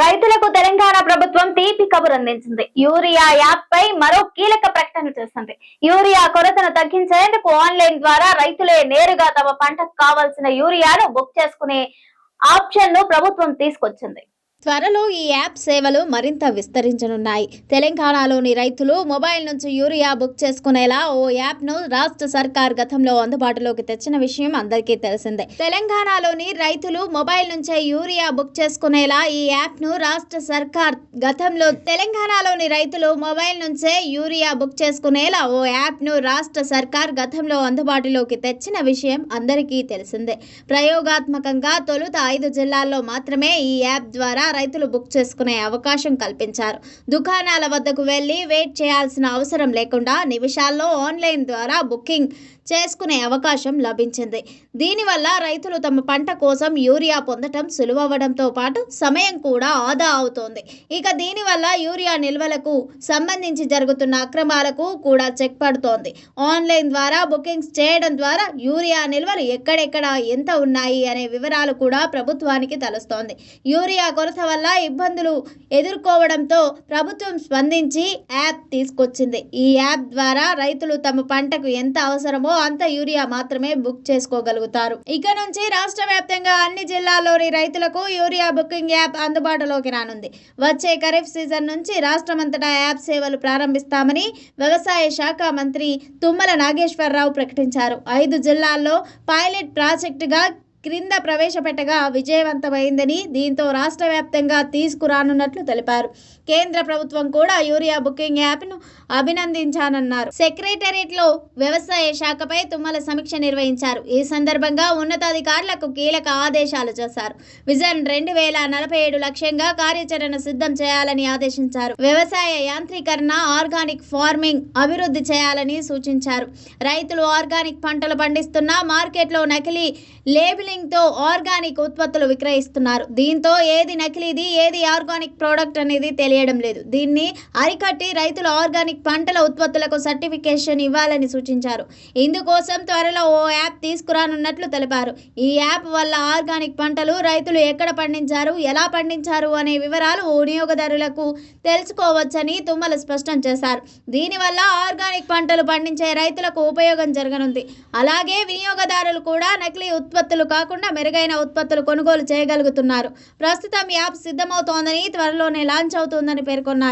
రైతులకు తెలంగాణ ప్రభుత్వం తీపి కబురు అందించింది. యూరియా యాప్ పై మరో కీలక ప్రకటన చేసింది యూరియా కొరతను తగ్గించేందుకు ఆన్లైన్ ద్వారా రైతులే నేరుగా తమ పంటకు కావాల్సిన యూరియాను బుక్ చేసుకునే ఆప్షన్ను ప్రభుత్వం తీసుకొచ్చింది. త్వరలో ఈ యాప్ సేవలు మరింత విస్తరించనున్నాయి. తెలంగాణలోని రైతులు మొబైల్ నుంచి యూరియా బుక్ చేసుకునేలా ఓ యాప్ను రాష్ట్ర సర్కార్ గతంలో అందుబాటులోకి తెచ్చిన విషయం అందరికీ తెలిసిందే. తెలంగాణలోని రైతులు మొబైల్ నుంచే యూరియా బుక్ చేసుకునేలా ఈ యాప్ను రాష్ట్ర సర్కార్ గతంలో తెలంగాణలోని రైతులు మొబైల్ నుంచే యూరియా బుక్ చేసుకునేలా ఓ యాప్ను రాష్ట్ర సర్కార్ గతంలో అందుబాటులోకి తెచ్చిన విషయం అందరికీ తెలిసిందే. ప్రయోగాత్మకంగా తొలుత ఐదు జిల్లాల్లో మాత్రమే ఈ యాప్ ద్వారా రైతులు బుక్ చేసుకునే అవకాశం కల్పించారు. దుకాణాల వద్దకు వెళ్ళి వెయిట్ చేయాల్సిన అవసరం లేకుండా నిమిషాల్లో ఆన్లైన్ ద్వారా బుకింగ్ చేసుకునే అవకాశం లభించింది. దీనివల్ల రైతులు తమ పంట కోసం యూరియా పొందటం సులువవడంతో పాటు సమయం కూడా ఆదా అవుతోంది. ఇక దీనివల్ల యూరియా నిల్వలకు సంబంధించి జరుగుతున్న అక్రమాలకు కూడా చెక్ పడుతోంది. ఆన్లైన్ ద్వారా బుకింగ్స్ చేయడం ద్వారా యూరియా నిల్వలు ఎక్కడెక్కడ ఎంత ఉన్నాయి అనే వివరాలు కూడా ప్రభుత్వానికి తెలుస్తోంది. యూరియా కొరత వల్ల ఇబ్బందులు ఎదుర్కోవడంతో ప్రభుత్వం స్పందించి యాప్ తీసుకొచ్చింది. ఈ యాప్ ద్వారా రైతులు తమ పంటకు ఎంత అవసరమో అంత యూరియా మాత్రమే బుక్ చేసుకోగలుగుతారు. ఇక నుంచి రాష్ట్ర వ్యాప్తంగా అన్ని జిల్లాల్లోని రైతులకు యూరియా బుకింగ్ యాప్ అందుబాటులోకి రానుంది. వచ్చే ఖరీఫ్ సీజన్ నుంచి రాష్ట్రమంతటా యాప్ సేవలు ప్రారంభిస్తామని వ్యవసాయ శాఖ మంత్రి తుమ్మల నాగేశ్వరరావు ప్రకటించారు. ఐదు జిల్లాల్లో పైలట్ ప్రాజెక్టుగా క్రింద ప్రవేశపెట్టగా విజయవంతమైందని దీంతో రాష్ట్ర వ్యాప్తంగా తీసుకురానున్నట్లు తెలిపారు. కేంద్ర ప్రభుత్వం కూడా యూరియా బుకింగ్ యాప్ను అభినందించానన్నారు. సెక్రటరియట్లో వ్యవసాయ శాఖపై తుమ్మల సమీక్ష నిర్వహించారు. ఈ సందర్భంగా ఉన్నతాధికారులకు కీలక ఆదేశాలు చేశారు. విజన్ రెండు వేల నలభై ఏడు లక్ష్యంగా కార్యాచరణ సిద్ధం చేయాలని ఆదేశించారు. వ్యవసాయ యాంత్రీకరణ ఆర్గానిక్ ఫార్మింగ్ అభివృద్ధి చేయాలని సూచించారు. రైతులు ఆర్గానిక్ పంటలు పండిస్తున్నా మార్కెట్లో నకిలీ లేబిలింగ్ తో ఆర్గానిక్ ఉత్పత్తులు విక్రయిస్తున్నారు. దీంతో ఏది నకిలీది ఏది ఆర్గానిక్ ప్రోడక్ట్ అనేది తెలియడం లేదు. దీన్ని అరికట్టి రైతులు ఆర్గానిక్ పంటల ఉత్పత్తులకు సర్టిఫికేషన్ ఇవ్వాలని సూచించారు. ఇందుకోసం త్వరలో ఓ యాప్ తీసుకురానున్నట్లు తెలిపారు. ఈ యాప్ వల్ల ఆర్గానిక్ పంటలు రైతులు ఎక్కడ పండించారు ఎలా పండించారు అనే వివరాలు వినియోగదారులకు తెలుసుకోవచ్చని తుమ్మల స్పష్టం చేశారు. దీనివల్ల ఆర్గానిక్ పంటలు పండించే రైతులకు ఉపయోగం జరగనుంది. అలాగే వినియోగదారులు కూడా నకిలీ ఉత్పత్తులు కాకుండా మెరుగైన ఉత్పత్తులు కొనుగోలు చేయగలుగుతున్నారు. ప్రస్తుతం యాప్ సిద్ధమవుతోందని త్వరలోనే లాంచ్ అవుతుందని పేర్కొన్నారు.